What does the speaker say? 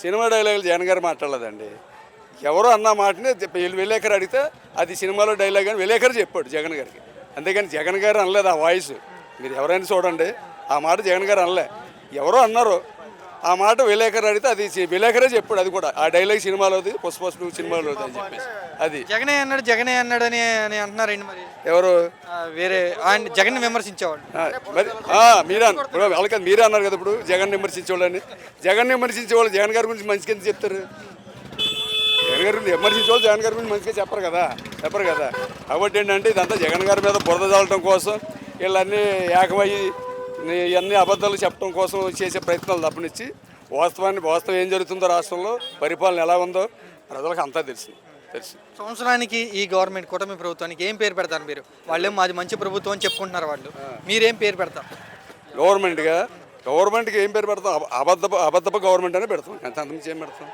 Cinema డైలాగులు జగన్ గారు మాట్లాడలేదండి. ఎవరో అన్న మాటని విలేకరు అడిగితే అది సినిమాలో డైలాగ్ అని విలేకరు చెప్పాడు జగన్ గారికి. అంతేగాని జగన్ గారు అనలేదు ఆ వాయిస్. మీరు ఎవరైనా చూడండి ఆ మాట జగన్ గారు అనలే. ఎవరో అన్నారు ఆ మాట విలేకరు అడిగితే అది విలేకరే చెప్పాడు అది కూడా. ఆ డైలాగ్ సినిమాలోది పుష్ప సినిమాలోది అని చెప్పేసి. అది. జగనే అన్నాడు జగనే అన్నాడు అని అని అంటున్నారండి మరి? ఎవరు? వేరే ఆయన జగన్ విమర్శించేవాళ్ళు. ఆ, మరి మీరే ఇప్పుడు వాళ్ళకి మీరే అన్నారు కదా ఇప్పుడు జగన్ విమర్శించేవాళ్ళని. జగన్ విమర్శించేవాళ్ళు జగన్ గారి గురించి మంచిగా చెప్తారు? జగన్ గారి గురించి విమర్శించేవాళ్ళు జగన్ గారి గురించి మంచిగా చెప్పరు కదా చెప్పరు కదా. కాబట్టి ఏంటంటే ఇదంతా జగన్ గారి మీద బురద చల్లటం కోసం వీళ్ళన్నీ ఏకమయ్యి ఇవన్నీ అబద్ధాలు చెప్పడం కోసం చేసే ప్రయత్నాలు తప్పనిచ్చి వాస్తవాన్ని వాస్తవం ఏం జరుగుతుందో రాష్ట్రంలో పరిపాలన ఎలా ఉందో ప్రజలకు అంతా తెలుసు తెలుసు. సంవత్సరానికి ఈ గవర్నమెంట్ కూటమి ప్రభుత్వానికి ఏం పేరు పెడతారు మీరు? వాళ్ళేం మాది మంచి ప్రభుత్వం అని చెప్పుకుంటున్నారు వాళ్ళు. మీరేం పేరు పెడతారు? గవర్నమెంట్గా గవర్నమెంట్కి ఏం పేరు పెడతాం? అబ- అబద్ధ అబద్ధపు గవర్నమెంట్ అనే పెడతాం. అంత అంతమించి ఏం పెడతాం?